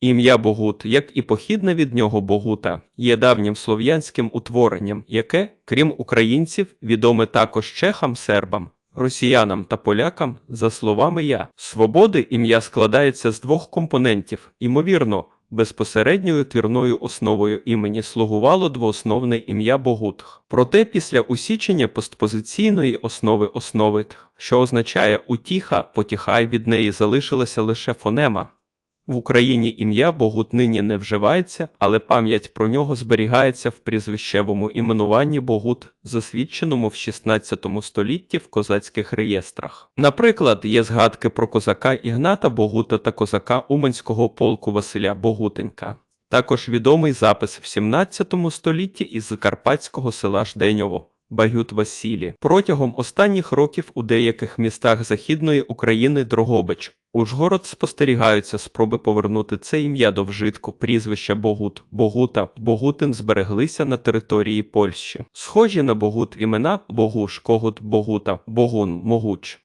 Ім'я Богут, як і похідне від нього Богута, є давнім слов'янським утворенням, яке, крім українців, відоме також чехам, сербам, росіянам та полякам, за словами я. Свободи ім'я складається з двох компонентів, ймовірно, безпосередньою твірною основою імені слугувало двоосновне ім'я Богутх. Проте після усічення постпозиційної основи основи що означає утіха, потіхай від неї залишилася лише фонема. В Україні ім'я Богут нині не вживається, але пам'ять про нього зберігається в прізвищевому іменуванні Богут, засвідченому в 16 столітті в козацьких реєстрах. Наприклад, є згадки про козака Ігната Богута та козака Уманського полку Василя Богутенка. Також відомий запис в 17 столітті із закарпатського села Жденьово. Багют Васілі. Протягом останніх років у деяких містах Західної України Дрогобич, Ужгород спостерігаються спроби повернути це ім'я до вжитку. Прізвища Богут, Богута, Богутин збереглися на території Польщі. Схожі на Богут імена Богуш, Когут, Богута, Богун, Могуч.